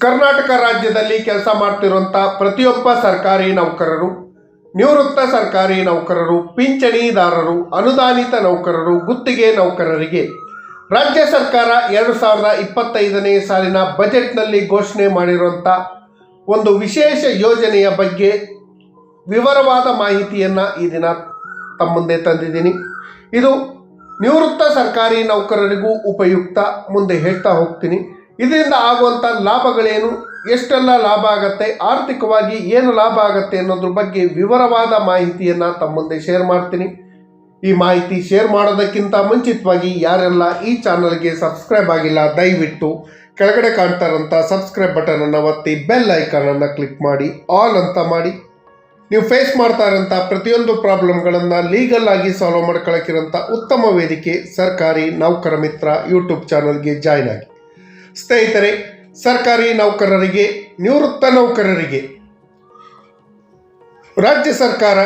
ಕರ್ನಾಟಕ ರಾಜ್ಯದಲ್ಲಿ ಕೆಲಸ ಮಾಡ್ತಿರುವಂಥ ಪ್ರತಿಯೊಬ್ಬ ಸರ್ಕಾರಿ ನೌಕರರು, ನಿವೃತ್ತ ಸರ್ಕಾರಿ ನೌಕರರು, ಪಿಂಚಣಿದಾರರು, ಅನುದಾನಿತ ನೌಕರರು, ಗುತ್ತಿಗೆ ನೌಕರರಿಗೆ ರಾಜ್ಯ ಸರ್ಕಾರ ಎರಡು ಸಾವಿರದ ಇಪ್ಪತ್ತೈದನೇ ಸಾಲಿನ ಬಜೆಟ್ನಲ್ಲಿ ಘೋಷಣೆ ಮಾಡಿರುವಂಥ ಒಂದು ವಿಶೇಷ ಯೋಜನೆಯ ಬಗ್ಗೆ ವಿವರವಾದ ಮಾಹಿತಿಯನ್ನು ಈ ದಿನ ತಮ್ಮ ಮುಂದೆ ತಂದಿದ್ದೀನಿ. ಇದು ನಿವೃತ್ತ ಸರ್ಕಾರಿ ನೌಕರರಿಗೂ ಉಪಯುಕ್ತ. ಮುಂದೆ ಹೇಳ್ತಾ ಹೋಗ್ತೀನಿ. ಇದರಿಂದ ಆಗುವಂಥ ಲಾಭಗಳೇನು? ಎಷ್ಟೆಲ್ಲ ಲಾಭ ಆಗತ್ತೆ? ಆರ್ಥಿಕವಾಗಿ ಏನು ಲಾಭ ಆಗತ್ತೆ ಅನ್ನೋದ್ರ ಬಗ್ಗೆ ವಿವರವಾದ ಮಾಹಿತಿಯನ್ನು ತಮ್ಮ ಮುಂದೆ ಶೇರ್ ಮಾಡ್ತೀನಿ. ಈ ಮಾಹಿತಿ ಶೇರ್ ಮಾಡೋದಕ್ಕಿಂತ ಮುಂಚಿತವಾಗಿ ಯಾರೆಲ್ಲ ಈ ಚಾನಲ್ಗೆ ಸಬ್ಸ್ಕ್ರೈಬ್ ಆಗಿಲ್ಲ, ದಯವಿಟ್ಟು ಕೆಳಗಡೆ ಕಾಣ್ತಾ ಇರೋಂಥ ಸಬ್ಸ್ಕ್ರೈಬ್ ಬಟನನ್ನು ಒತ್ತಿ ಬೆಲ್ ಐಕಾನನ್ನು ಕ್ಲಿಕ್ ಮಾಡಿ ಆಲ್ ಅಂತ ಮಾಡಿ. ನೀವು ಫೇಸ್ ಮಾಡ್ತಾ ಇರೋಂಥ ಪ್ರತಿಯೊಂದು ಪ್ರಾಬ್ಲಮ್ಗಳನ್ನು ಲೀಗಲ್ ಆಗಿ ಸಾಲ್ವ್ ಮಾಡ್ಕೊಳಕ್ಕಿರೋಂಥ ಉತ್ತಮ ವೇದಿಕೆ ಸರ್ಕಾರಿ ನೌಕರ ಮಿತ್ರ ಯೂಟ್ಯೂಬ್ ಚಾನಲ್ಗೆ ಜಾಯ್ನ್ ಆಗಿ. ಸ್ನೇಹಿತರೆ, ಸರ್ಕಾರಿ ನೌಕರರಿಗೆ, ನಿವೃತ್ತ ನೌಕರರಿಗೆ. ರಾಜ್ಯ ಸರ್ಕಾರ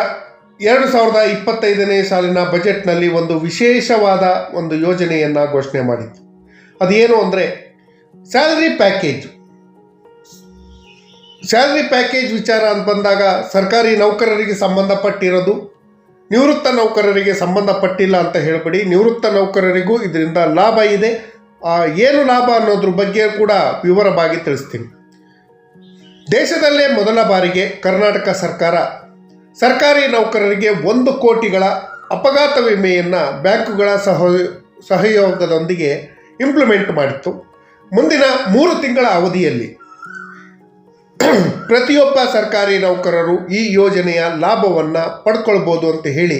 ಎರಡು ಸಾವಿರದ ಇಪ್ಪತ್ತೈದನೇ ಸಾಲಿನ ಬಜೆಟ್ನಲ್ಲಿ ಒಂದು ವಿಶೇಷವಾದ ಒಂದು ಯೋಜನೆಯನ್ನು ಘೋಷಣೆ ಮಾಡಿತ್ತು. ಅದೇನು ಅಂದರೆ, ಸ್ಯಾಲರಿ ಪ್ಯಾಕೇಜ್. ಸ್ಯಾಲರಿ ಪ್ಯಾಕೇಜ್ ವಿಚಾರ ಅಂತ ಬಂದಾಗ, ಸರ್ಕಾರಿ ನೌಕರರಿಗೆ ಸಂಬಂಧಪಟ್ಟಿರೋದು, ನಿವೃತ್ತ ನೌಕರರಿಗೆ ಸಂಬಂಧಪಟ್ಟಿಲ್ಲ ಅಂತ ಹೇಳಬೇಡಿ. ನಿವೃತ್ತ ನೌಕರರಿಗೂ ಇದರಿಂದ ಲಾಭ ಇದೆ. ಏನು ಲಾಭ ಅನ್ನೋದ್ರ ಬಗ್ಗೆ ಕೂಡ ವಿವರವಾಗಿ ತಿಳಿಸ್ತೀನಿ. ದೇಶದಲ್ಲೇ ಮೊದಲ ಬಾರಿಗೆ ಕರ್ನಾಟಕ ಸರ್ಕಾರ ಸರ್ಕಾರಿ ನೌಕರರಿಗೆ ಒಂದು ಕೋಟಿಗಳ ಅಪಘಾತ ವಿಮೆಯನ್ನು ಬ್ಯಾಂಕುಗಳ ಸಹ, ಸಹಯೋಗದೊಂದಿಗೆ ಇಂಪ್ಲಿಮೆಂಟ್ ಮಾಡಿತ್ತು. ಮುಂದಿನ ಮೂರು ತಿಂಗಳ ಅವಧಿಯಲ್ಲಿ ಪ್ರತಿಯೊಬ್ಬ ಸರ್ಕಾರಿ ನೌಕರರು ಈ ಯೋಜನೆಯ ಲಾಭವನ್ನು ಪಡ್ಕೊಳ್ಬೋದು ಅಂತ ಹೇಳಿ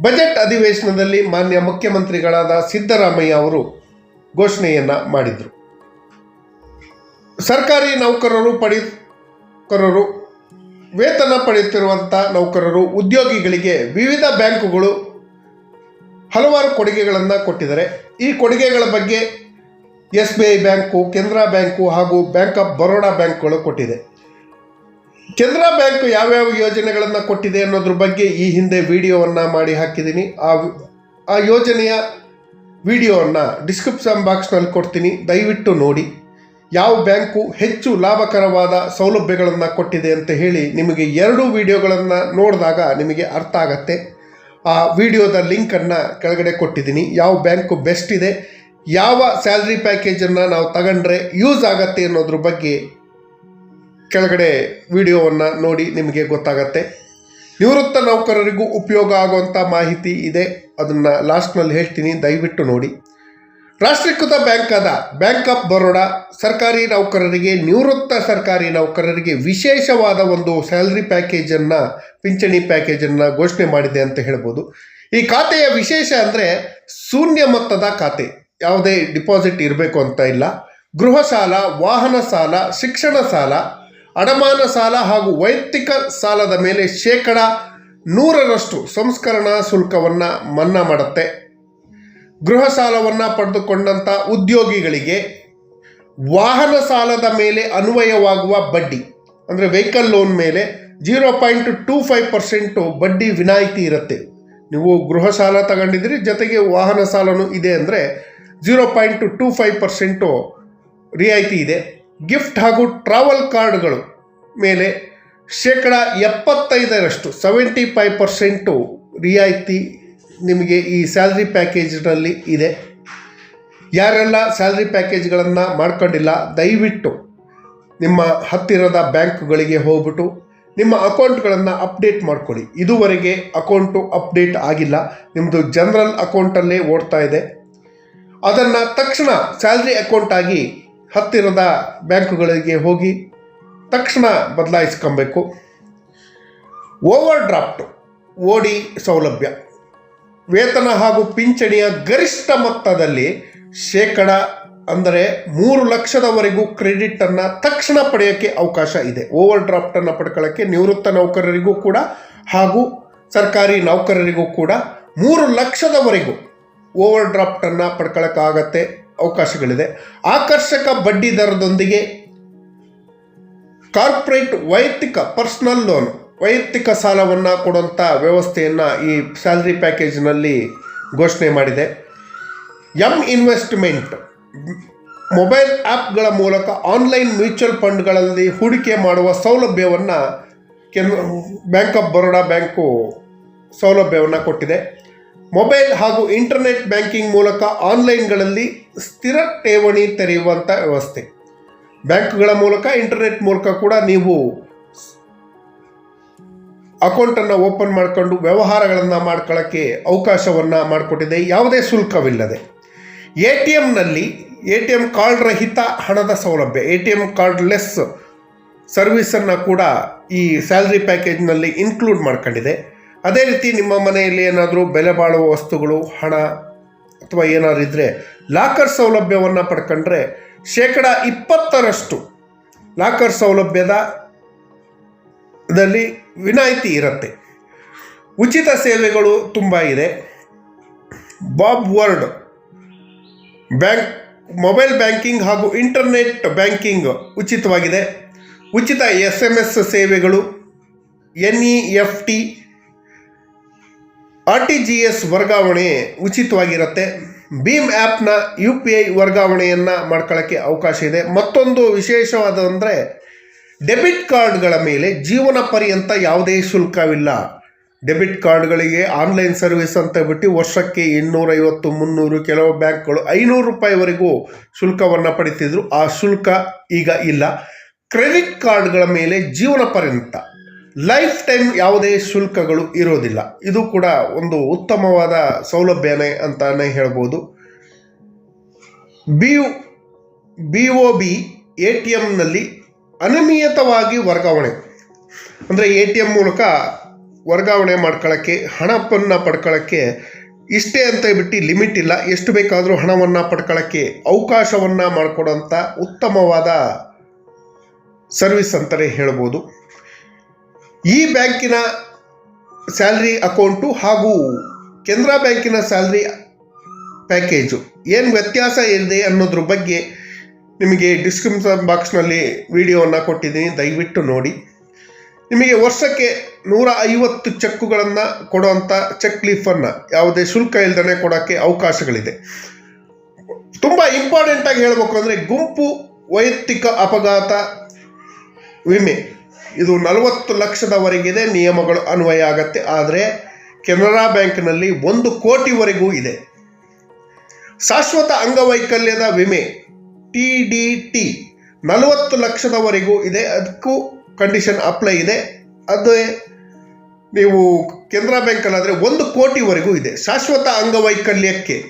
ಬಜೆಟ್ ಅಧಿವೇಶನದಲ್ಲಿ ಮಾನ್ಯ ಮುಖ್ಯಮಂತ್ರಿಗಳಾದ ಸಿದ್ದರಾಮಯ್ಯ ಅವರು ಘೋಷಣೆಯನ್ನು ಮಾಡಿದರು. ಸರ್ಕಾರಿ ನೌಕರರು ಪಡಿತರರು ವೇತನ ಪಡೆಯುತ್ತಿರುವಂಥ ನೌಕರರು ಉದ್ಯೋಗಿಗಳಿಗೆ ವಿವಿಧ ಬ್ಯಾಂಕುಗಳು ಹಲವಾರು ಕೊಡುಗೆಗಳನ್ನು ಕೊಟ್ಟಿದ್ದಾರೆ. ಈ ಕೊಡುಗೆಗಳ ಬಗ್ಗೆ S B I bank, Canara bank ಹಾಗೂ ಬ್ಯಾಂಕ್ ಆಫ್ ಬರೋಡಾ ಬ್ಯಾಂಕ್ಗಳು ಕೊಟ್ಟಿದೆ. ಕೆನರಾ ಬ್ಯಾಂಕ್ ಯಾವ್ಯಾವ ಯೋಜನೆಗಳನ್ನು ಕೊಟ್ಟಿದೆ ಅನ್ನೋದ್ರ ಬಗ್ಗೆ ಈ ಹಿಂದೆ ವಿಡಿಯೋವನ್ನು ಮಾಡಿ ಹಾಕಿದ್ದೀನಿ. ಆ ಆ ಯೋಜನೆಯ ವಿಡಿಯೋವನ್ನು ಡಿಸ್ಕ್ರಿಪ್ಷನ್ ಬಾಕ್ಸ್ನಲ್ಲಿ ಕೊಡ್ತೀನಿ. ದಯವಿಟ್ಟು ನೋಡಿ. ಯಾವ ಬ್ಯಾಂಕು ಹೆಚ್ಚು ಲಾಭಕರವಾದ ಸೌಲಭ್ಯಗಳನ್ನು ಕೊಟ್ಟಿದೆ ಅಂತ ಹೇಳಿ ನಿಮಗೆ ಎರಡೂ ವಿಡಿಯೋಗಳನ್ನು ನೋಡಿದಾಗ ನಿಮಗೆ ಅರ್ಥ ಆಗತ್ತೆ. ಆ ವಿಡಿಯೋದ ಲಿಂಕನ್ನು ಕೆಳಗಡೆ ಕೊಟ್ಟಿದ್ದೀನಿ. ಯಾವ ಬ್ಯಾಂಕು ಬೆಸ್ಟ್ ಇದೆ, ಯಾವ ಸ್ಯಾಲ್ರಿ ಪ್ಯಾಕೇಜನ್ನು ನಾವು ತಗೊಂಡ್ರೆ ಯೂಸ್ ಆಗತ್ತೆ ಅನ್ನೋದ್ರ ಬಗ್ಗೆ ಕೆಳಗಡೆ ವಿಡಿಯೋವನ್ನು ನೋಡಿ ನಿಮಗೆ ಗೊತ್ತಾಗತ್ತೆ. ನಿವೃತ್ತ ನೌಕರರಿಗೂ ಉಪಯೋಗ ಆಗುವಂಥ ಮಾಹಿತಿ ಇದೆ. ಅದನ್ನು ಲಾಸ್ಟ್ನಲ್ಲಿ ಹೇಳ್ತೀನಿ. ದಯವಿಟ್ಟು ನೋಡಿ. ರಾಷ್ಟ್ರೀಕೃತ ಬ್ಯಾಂಕ್ ಆದ ಬ್ಯಾಂಕ್ ಆಫ್ ಬರೋಡಾ ಸರ್ಕಾರಿ ನೌಕರರಿಗೆ, ನಿವೃತ್ತ ಸರ್ಕಾರಿ ನೌಕರರಿಗೆ ವಿಶೇಷವಾದ ಒಂದು ಸ್ಯಾಲ್ರಿ ಪ್ಯಾಕೇಜನ್ನು ಪಿಂಚಣಿ ಪ್ಯಾಕೇಜನ್ನು ಘೋಷಣೆ ಮಾಡಿದೆ ಅಂತ ಹೇಳ್ಬೋದು. ಈ ಖಾತೆಯ ವಿಶೇಷ ಅಂದರೆ ಶೂನ್ಯ ಮೊತ್ತದ ಖಾತೆ. ಯಾವುದೇ ಡಿಪಾಸಿಟ್ ಇರಬೇಕು ಅಂತ ಇಲ್ಲ. ಗೃಹ ಸಾಲ, ವಾಹನ ಸಾಲ, ಶಿಕ್ಷಣ ಸಾಲ ಅಡಮಾನ ಸಾಲ ಹಾಗೂ ವೈಯಕ್ತಿಕ ಸಾಲದ ಮೇಲೆ ಶೇಕಡ ನೂರರಷ್ಟು ಸಂಸ್ಕರಣಾ ಶುಲ್ಕವನ್ನು ಮನ್ನಾ ಮಾಡುತ್ತೆ. ಗೃಹ ಸಾಲವನ್ನು ಪಡೆದುಕೊಂಡಂಥ ಉದ್ಯೋಗಿಗಳಿಗೆ ವಾಹನ ಸಾಲದ ಮೇಲೆ ಅನ್ವಯವಾಗುವ ಬಡ್ಡಿ, ಅಂದರೆ ವೆಹಿಕಲ್ ಲೋನ್ ಮೇಲೆ zero point two five percent ಬಡ್ಡಿ ವಿನಾಯಿತಿ ಇರುತ್ತೆ. ನೀವು ಗೃಹ ಸಾಲ ತಗೊಂಡಿದ್ದೀರಿ, ಜೊತೆಗೆ ವಾಹನ ಸಾಲನೂ ಇದೆ ಅಂದರೆ zero point two five percent ರಿಯಾಯಿತಿ ಇದೆ. ಗಿಫ್ಟ್ ಹಾಗೂ ಟ್ರಾವೆಲ್ ಕಾರ್ಡ್ಗಳು ಮೇಲೆ ಶೇಕಡ ಎಪ್ಪತ್ತೈದರಷ್ಟು ಸೆವೆಂಟಿ ಫೈವ್ ಪರ್ಸೆಂಟು ರಿಯಾಯಿತಿ ನಿಮಗೆ ಈ ಸ್ಯಾಲ್ರಿ ಪ್ಯಾಕೇಜ್ನಲ್ಲಿ ಇದೆ. ಯಾರೆಲ್ಲ ಸ್ಯಾಲ್ರಿ ಪ್ಯಾಕೇಜ್ಗಳನ್ನು ಮಾಡ್ಕೊಂಡಿಲ್ಲ, ದಯವಿಟ್ಟು ನಿಮ್ಮ ಹತ್ತಿರದ ಬ್ಯಾಂಕ್ಗಳಿಗೆ ಹೋಗ್ಬಿಟ್ಟು ನಿಮ್ಮ ಅಕೌಂಟ್ಗಳನ್ನು ಅಪ್ಡೇಟ್ ಮಾಡ್ಕೊಳ್ಳಿ. ಇದುವರೆಗೆ ಅಕೌಂಟು ಅಪ್ಡೇಟ್ ಆಗಿಲ್ಲ. ನಿಮ್ಮದು ಜನರಲ್ ಅಕೌಂಟಲ್ಲೇ ಓಡ್ತಾ ಇದೆ. ಅದನ್ನು ತಕ್ಷಣ ಸ್ಯಾಲ್ರಿ ಅಕೌಂಟಾಗಿ ಹತ್ತಿರದ ಬ್ಯಾಂಕುಗಳಿಗೆ ಹೋಗಿ ತಕ್ಷಣ ಬದಲಾಯಿಸ್ಕೊಬೇಕು. ಓವರ್ ಡ್ರಾಫ್ಟ್ ಓಡಿ ಸೌಲಭ್ಯ. ವೇತನ ಹಾಗೂ ಪಿಂಚಣಿಯ ಗರಿಷ್ಠ ಮೊತ್ತದಲ್ಲಿ ಶೇಕಡ ಅಂದರೆ ಮೂರು ಲಕ್ಷದವರೆಗೂ ಕ್ರೆಡಿಟನ್ನು ತಕ್ಷಣ ಪಡೆಯೋಕ್ಕೆ ಅವಕಾಶ ಇದೆ. ಓವರ್ ಡ್ರಾಫ್ಟನ್ನು ಪಡ್ಕೊಳ್ಳೋಕ್ಕೆ ನಿವೃತ್ತ ನೌಕರರಿಗೂ ಕೂಡ ಹಾಗೂ ಸರ್ಕಾರಿ ನೌಕರರಿಗೂ ಕೂಡ ಮೂರು ಲಕ್ಷದವರೆಗೂ ಓವರ್ ಡ್ರಾಫ್ಟನ್ನು ಪಡ್ಕೊಳ್ಳೋಕ್ಕಾಗತ್ತೆ. ಅವಕಾಶಗಳಿದೆ. ಆಕರ್ಷಕ ಬಡ್ಡಿ ದರದೊಂದಿಗೆ ಕಾರ್ಪೊರೇಟ್ ವೈಯಕ್ತಿಕ ಪರ್ಸ್ನಲ್ ಲೋನ್, ವೈಯಕ್ತಿಕ ಸಾಲವನ್ನು ಕೊಡುವಂಥ ವ್ಯವಸ್ಥೆಯನ್ನು ಈ ಸ್ಯಾಲ್ರಿ ಪ್ಯಾಕೇಜ್ನಲ್ಲಿ ಘೋಷಣೆ ಮಾಡಿದೆ. ಎಂ ಇನ್ವೆಸ್ಟ್ಮೆಂಟ್, ಮೊಬೈಲ್ ಆ್ಯಪ್ಗಳ ಮೂಲಕ ಆನ್ಲೈನ್ ಮ್ಯೂಚುವಲ್ ಫಂಡ್ಗಳಲ್ಲಿ ಹೂಡಿಕೆ ಮಾಡುವ ಸೌಲಭ್ಯವನ್ನು ಕೆನ್ ಬ್ಯಾಂಕ್ ಆಫ್ ಬರೋಡಾ ಬ್ಯಾಂಕು ಸೌಲಭ್ಯವನ್ನು ಕೊಟ್ಟಿದೆ. ಮೊಬೈಲ್ ಹಾಗೂ ಇಂಟರ್ನೆಟ್ ಬ್ಯಾಂಕಿಂಗ್ ಮೂಲಕ ಆನ್ಲೈನ್ಗಳಲ್ಲಿ ಸ್ಥಿರ ಠೇವಣಿ ತೆರೆಯುವಂಥ ವ್ಯವಸ್ಥೆ. ಬ್ಯಾಂಕ್ಗಳ ಮೂಲಕ, ಇಂಟರ್ನೆಟ್ ಮೂಲಕ ಕೂಡ ನೀವು ಅಕೌಂಟನ್ನು ಓಪನ್ ಮಾಡಿಕೊಂಡು ವ್ಯವಹಾರಗಳನ್ನು ಮಾಡ್ಕೊಳ್ಳೋಕ್ಕೆ ಅವಕಾಶವನ್ನು ಮಾಡಿಕೊಟ್ಟಿದೆ. ಯಾವುದೇ ಶುಲ್ಕವಿಲ್ಲದೆ. ಎ ಟಿ ಎಮ್ನಲ್ಲಿ ಎ ಟಿ ಎಂ ಕಾರ್ಡ್ ರಹಿತ ಹಣದ ಸೌಲಭ್ಯ, ಎ ಟಿ ಎಂ ಕಾರ್ಡ್ಲೆಸ್ ಸರ್ವಿಸನ್ನು ಕೂಡ ಈ ಸ್ಯಾಲ್ರಿ ಪ್ಯಾಕೇಜ್ನಲ್ಲಿ ಇನ್ಕ್ಲೂಡ್ ಮಾಡ್ಕೊಂಡಿದೆ. ಅದೇ ರೀತಿ ನಿಮ್ಮ ಮನೆಯಲ್ಲಿ ಏನಾದರೂ ಬೆಲೆ ಬಾಳುವ ವಸ್ತುಗಳು, ಹಣ ಅಥವಾ ಏನಾದ್ರು ಇದ್ದರೆ ಲಾಕರ್ ಸೌಲಭ್ಯವನ್ನು ಪಡ್ಕೊಂಡ್ರೆ ಶೇಕಡ ಇಪ್ಪತ್ತರಷ್ಟು ಲಾಕರ್ ಸೌಲಭ್ಯದ ದಲ್ಲಿ ವಿನಾಯಿತಿ ಇರುತ್ತೆ. ಉಚಿತ ಸೇವೆಗಳು ತುಂಬ ಇದೆ. BoB world bank, mobile banking ಹಾಗೂ ಇಂಟರ್ನೆಟ್ ಬ್ಯಾಂಕಿಂಗ್ ಉಚಿತವಾಗಿದೆ. ಉಚಿತ ಎಸ್ ಎಂ ಎಸ್ ಸೇವೆಗಳು N E F T R T G S ವರ್ಗಾವಣೆ ಉಚಿತವಾಗಿರುತ್ತೆ. ಭೀಮ್ ಆ್ಯಪ್ನ ಯು ಪಿ ಐ ವರ್ಗಾವಣೆಯನ್ನು ಮಾಡ್ಕೊಳ್ಳೋಕ್ಕೆ ಅವಕಾಶ ಇದೆ. ಮತ್ತೊಂದು ವಿಶೇಷವಾದಂದರೆ, ಡೆಬಿಟ್ ಕಾರ್ಡ್ಗಳ ಮೇಲೆ ಜೀವನ ಪರ್ಯಂತ ಯಾವುದೇ ಶುಲ್ಕವಿಲ್ಲ. ಡೆಬಿಟ್ ಕಾರ್ಡ್ಗಳಿಗೆ ಆನ್ಲೈನ್ ಸರ್ವಿಸ್ ಅಂತ ಬಿಟ್ಟು ವರ್ಷಕ್ಕೆ ಇನ್ನೂರೈವತ್ತು ಮುನ್ನೂರು ಕೆಲವು ಬ್ಯಾಂಕ್ಗಳು ಐನೂರು ರೂಪಾಯಿವರೆಗೂ ಶುಲ್ಕವನ್ನು ಪಡಿತಿದ್ರು. ಆ ಶುಲ್ಕ ಈಗ ಇಲ್ಲ. ಕ್ರೆಡಿಟ್ ಕಾರ್ಡ್ಗಳ ಮೇಲೆ ಜೀವನ ಪರ್ಯಂತ ಲೈಫ್ ಟೈಮ್ ಯಾವುದೇ ಶುಲ್ಕಗಳು ಇರೋದಿಲ್ಲ. ಇದು ಕೂಡ ಒಂದು ಉತ್ತಮವಾದ ಸೌಲಭ್ಯನೇ ಅಂತಾನೆ ಹೇಳ್ಬೋದು. B B O B A T ಎಮ್ನಲ್ಲಿ ಅನಿಯಮಿತವಾಗಿ ವರ್ಗಾವಣೆ. ಅಂದರೆ ಎ ಟಿ ಎಂ ಮೂಲಕ ವರ್ಗಾವಣೆ ಮಾಡ್ಕೊಳ್ಳೋಕ್ಕೆ ಹಣವನ್ನು ಪಡ್ಕೊಳ್ಳೋಕ್ಕೆ ಇಷ್ಟೇ ಅಂತ ಬಿಟ್ಟು ಲಿಮಿಟ್ ಇಲ್ಲ. ಎಷ್ಟು ಬೇಕಾದರೂ ಹಣವನ್ನು ಪಡ್ಕೊಳ್ಳೋಕ್ಕೆ ಅವಕಾಶವನ್ನು ಮಾಡಿಕೊಡೋಂಥ ಉತ್ತಮವಾದ ಸರ್ವಿಸ್ ಅಂತಲೇ ಹೇಳ್ಬೋದು. ಈ ಬ್ಯಾಂಕಿನ ಸ್ಯಾಲ್ರಿ ಅಕೌಂಟು ಹಾಗೂ ಕೆನರಾ ಬ್ಯಾಂಕಿನ ಸ್ಯಾಲ್ರಿ ಪ್ಯಾಕೇಜು. ಏನು ವ್ಯತ್ಯಾಸ ಇದೆ ಅನ್ನೋದ್ರ ಬಗ್ಗೆ ನಿಮಗೆ ಡಿಸ್ಕ್ರಿಪ್ಷನ್ ಬಾಕ್ಸ್ನಲ್ಲಿ ವಿಡಿಯೋವನ್ನು ಕೊಟ್ಟಿದ್ದೀನಿ, ದಯವಿಟ್ಟು ನೋಡಿ. ನಿಮಗೆ ವರ್ಷಕ್ಕೆ ನೂರ ಐವತ್ತು ಚೆಕ್ಕುಗಳನ್ನು ಕೊಡುವಂಥ ಚೆಕ್ ಲೀಫನ್ನು, ಯಾವುದೇ ಶುಲ್ಕ ಇಲ್ಲದೇ ಕೊಡೋಕ್ಕೆ ಅವಕಾಶಗಳಿದೆ. ತುಂಬ ಇಂಪಾರ್ಟೆಂಟಾಗಿ ಹೇಳಬೇಕು ಅಂದರೆ ಗುಂಪು ವೈಯಕ್ತಿಕ ಅಪಘಾತ ವಿಮೆ. ಇದು ನಲವತ್ತು ಲಕ್ಷದವರೆಗಿದೆ ನಿಯಮಗಳು ಅನ್ವಯ ಆಗತ್ತೆ. ಆದರೆ ಕೆನರಾ ಬ್ಯಾಂಕ್ನಲ್ಲಿ ಒಂದು ಕೋಟಿವರೆಗೂ ಇದೆ. ಶಾಶ್ವತ ಅಂಗವೈಕಲ್ಯದ ವಿಮೆ, ಟಿ ಡಿ ಟಿ, ನಲವತ್ತು ಲಕ್ಷದವರೆಗೂ ಇದೆ. ಅದಕ್ಕೂ ಕಂಡೀಷನ್ ಅಪ್ಲೈ ಇದೆ. ಅದೇ ನೀವು ಕೆನರಾ ಬ್ಯಾಂಕಲ್ಲಾದರೆ ಒಂದು ಕೋಟಿವರೆಗೂ ಇದೆ. ಶಾಶ್ವತ ಅಂಗವೈಕಲ್ಯಕ್ಕೆ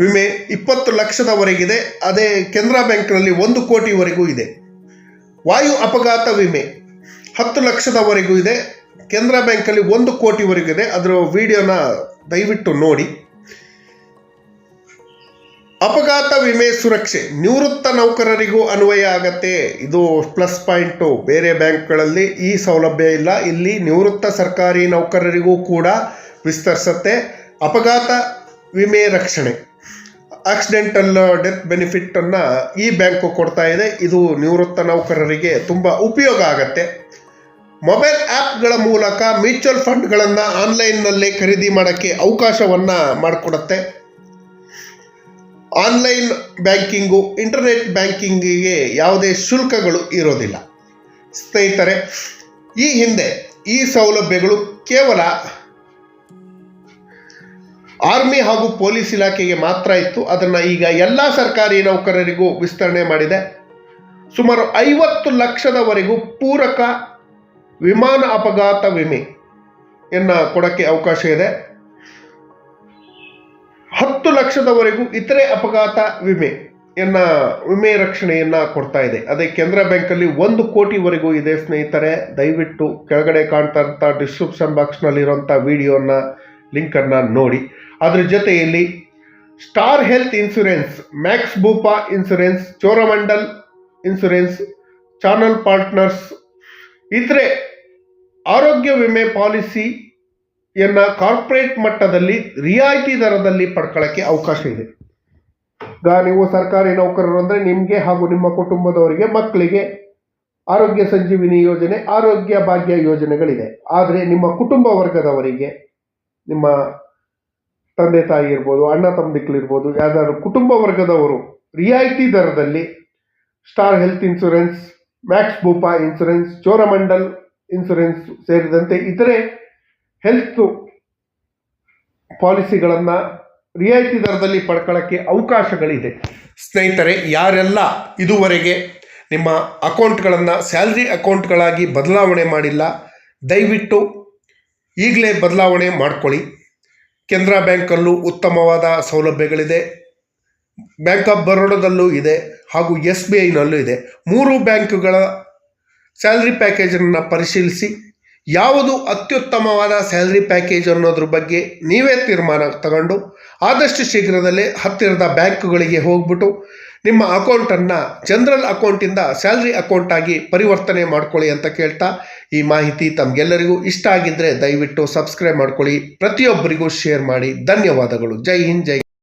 ವಿಮೆ ಇಪ್ಪತ್ತು ಲಕ್ಷದವರೆಗಿದೆ. ಅದೇ ಕೆನರಾ ಬ್ಯಾಂಕ್ನಲ್ಲಿ ಒಂದು ಕೋಟಿವರೆಗೂ ಇದೆ. ವಾಯು ಅಪಘಾತ ವಿಮೆ. ಹತ್ತು ಲಕ್ಷದವರೆಗೂ ಇದೆ. ಕೆನರಾ ಬ್ಯಾಂಕಲ್ಲಿ ಒಂದು ಕೋಟಿವರೆಗೂ ಇದೆ. ಅದರ ವಿಡಿಯೋನ ದಯವಿಟ್ಟು ನೋಡಿ. ಅಪಘಾತ ವಿಮೆ ಸುರಕ್ಷೆ. ನಿವೃತ್ತ ನೌಕರರಿಗೂ ಅನ್ವಯ ಆಗತ್ತೆ. ಇದು ಪ್ಲಸ್ ಪಾಯಿಂಟು. ಬೇರೆ ಬ್ಯಾಂಕ್ಗಳಲ್ಲಿ ಈ ಸೌಲಭ್ಯ ಇಲ್ಲ. ಇಲ್ಲಿ ನಿವೃತ್ತ ಸರ್ಕಾರಿ ನೌಕರರಿಗೂ ಕೂಡ ವಿಸ್ತರಿಸುತ್ತೆ. ಅಪಘಾತ ವಿಮೆ ರಕ್ಷಣೆ. ಆಕ್ಸಿಡೆಂಟಲ್ ಡೆತ್ ಬೆನಿಫಿಟನ್ನು ಈ ಬ್ಯಾಂಕು ಕೊಡ್ತಾ ಇದೆ. ಇದು ನಿವೃತ್ತ ನೌಕರರಿಗೆ ತುಂಬ ಉಪಯೋಗ ಆಗತ್ತೆ. ಮೊಬೈಲ್ ಆ್ಯಪ್ಗಳ ಮೂಲಕ ಮ್ಯೂಚುವಲ್ ಫಂಡ್ಗಳನ್ನು ಆನ್ಲೈನ್ನಲ್ಲೇ ಖರೀದಿ ಮಾಡೋಕ್ಕೆ ಅವಕಾಶವನ್ನು ಮಾಡಿಕೊಡುತ್ತೆ. ಆನ್ಲೈನ್ ಬ್ಯಾಂಕಿಂಗು, ಇಂಟರ್ನೆಟ್ ಬ್ಯಾಂಕಿಂಗಿಗೆ ಯಾವುದೇ ಶುಲ್ಕಗಳು ಇರೋದಿಲ್ಲ. ಸ್ನೇಹಿತರೆ, ಈ ಹಿಂದೆ ಈ ಸೌಲಭ್ಯಗಳು ಕೇವಲ ಆರ್ಮಿ ಹಾಗೂ ಪೊಲೀಸ್ ಇಲಾಖೆಗೆ ಮಾತ್ರ ಇತ್ತು. ಅದನ್ನು ಈಗ ಎಲ್ಲ ಸರ್ಕಾರಿ ನೌಕರರಿಗೂ ವಿಸ್ತರಣೆ ಮಾಡಿದೆ. ಸುಮಾರು ಐವತ್ತು ಲಕ್ಷದವರೆಗೂ ಪೂರಕ ವಿಮಾನ ಅಪಘಾತ ವಿಮೆ ಎನ್ನು ಕೊಡೋಕ್ಕೆ ಅವಕಾಶ ಇದೆ. ಹತ್ತು ಲಕ್ಷದವರೆಗೂ ಇತರೆ ಅಪಘಾತ ವಿಮೆ ಎನ್ನ ವಿಮೆ ರಕ್ಷಣೆಯನ್ನು ಕೊಡ್ತಾ ಇದೆ. ಅದೇ ಕೆನರಾ ಬ್ಯಾಂಕಲ್ಲಿ ಒಂದು ಕೋಟಿವರೆಗೂ ಇದೆ ಸ್ನೇಹಿತರೆ. ದಯವಿಟ್ಟು ಕೆಳಗಡೆ ಕಾಣ್ತಾ ಇರ್ತಾ ಡಿಸ್ಕ್ರಿಪ್ಷನ್ ಬಾಕ್ಸ್ನಲ್ಲಿರುವಂಥ ವಿಡಿಯೋನ ಲಿಂಕನ್ನು ನೋಡಿ. ಅದ್ರ ಜೊತೆಯಲ್ಲಿ star health insurance Max Bupa insurance Cholamandalam insurance channel partners ಇತರೆ ಆರೋಗ್ಯ ವಿಮೆ ಪಾಲಿಸಿಯನ್ನು ಕಾರ್ಪೊರೇಟ್ ಮಟ್ಟದಲ್ಲಿ ರಿಯಾಯಿತಿ ದರದಲ್ಲಿ ಪಡ್ಕೊಳ್ಳೋಕ್ಕೆ ಅವಕಾಶ ಇದೆ. ಈಗ ನೀವು ಸರ್ಕಾರಿ ನೌಕರರು ಅಂದರೆ ನಿಮಗೆ ಹಾಗೂ ನಿಮ್ಮ ಕುಟುಂಬದವರಿಗೆ ಮಕ್ಕಳಿಗೆ ಆರೋಗ್ಯ ಸಂಜೀವಿನಿ ಯೋಜನೆ ಆರೋಗ್ಯ ಭಾಗ್ಯ ಯೋಜನೆಗಳಿದೆ. ಆದರೆ ನಿಮ್ಮ ಕುಟುಂಬ ವರ್ಗದವರಿಗೆ, ನಿಮ್ಮ ತಂದೆ ತಾಯಿ ಇರ್ಬೋದು, ಅಣ್ಣ ತಮ್ಮದಿಕ್ಳಿರ್ಬೋದು, ಯಾವ್ದಾದ್ರು ಕುಟುಂಬ ವರ್ಗದವರು, ರಿಯಾಯಿತಿ ದರದಲ್ಲಿ star health insurance Max Bupa insurance Cholamandalam insurance ಸೇರಿದಂತೆ ಇತರೆ ಹೆಲ್ತ್ ಪಾಲಿಸಿಗಳನ್ನು ರಿಯಾಯಿತಿ ದರದಲ್ಲಿ ಪಡ್ಕೊಳ್ಳೋಕ್ಕೆ ಅವಕಾಶಗಳಿದೆ. ಸ್ನೇಹಿತರೆ, ಯಾರೆಲ್ಲ ಇದುವರೆಗೆ ನಿಮ್ಮ ಅಕೌಂಟ್ಗಳನ್ನು, ಸ್ಯಾಲ್ರಿ ಅಕೌಂಟ್ಗಳಾಗಿ ಬದಲಾವಣೆ ಮಾಡಿಲ್ಲ, ದಯವಿಟ್ಟು ಈಗಲೇ ಬದಲಾವಣೆ ಮಾಡ್ಕೊಳ್ಳಿ. ಕೆನರಾ ಬ್ಯಾಂಕಲ್ಲೂ ಉತ್ತಮವಾದ ಸೌಲಭ್ಯಗಳಿದೆ. ಬ್ಯಾಂಕ್ ಆಫ್ ಬರೋಡದಲ್ಲೂ ಇದೆ ಹಾಗೂ ಎಸ್ ಬಿ ಐನಲ್ಲೂ ಇದೆ. ಮೂರು ಬ್ಯಾಂಕುಗಳ ಸ್ಯಾಲ್ರಿ ಪ್ಯಾಕೇಜನ್ನು ಪರಿಶೀಲಿಸಿ. ಯಾವುದು ಅತ್ಯುತ್ತಮವಾದ ಸ್ಯಾಲ್ರಿ ಪ್ಯಾಕೇಜ್ ಅನ್ನೋದ್ರ ಬಗ್ಗೆ ನೀವೇ ತೀರ್ಮಾನ ತಗೊಂಡು ಆದಷ್ಟು ಶೀಘ್ರದಲ್ಲೇ ಹತ್ತಿರದ ಬ್ಯಾಂಕುಗಳಿಗೆ ಹೋಗ್ಬಿಟ್ಟು ನಿಮ್ಮ ಅಕೌಂಟನ್ನು ಜನರಲ್ ಅಕೌಂಟಿಂದ ಸ್ಯಾಲ್ರಿ ಅಕೌಂಟ್ ಆಗಿ ಪರಿವರ್ತನೆ ಮಾಡ್ಕೊಳ್ಳಿ ಅಂತ ಕೇಳ್ತಾ ಈ ಮಾಹಿತಿ ತಮಗೆಲ್ಲರಿಗೂ ಇಷ್ಟ ಆಗಿದ್ದರೆ ದಯವಿಟ್ಟು ಸಬ್ಸ್ಕ್ರೈಬ್ ಮಾಡ್ಕೊಳ್ಳಿ. ಪ್ರತಿಯೊಬ್ಬರಿಗೂ ಶೇರ್ ಮಾಡಿ. ಧನ್ಯವಾದಗಳು. ಜೈ ಹಿಂದ್, ಜೈ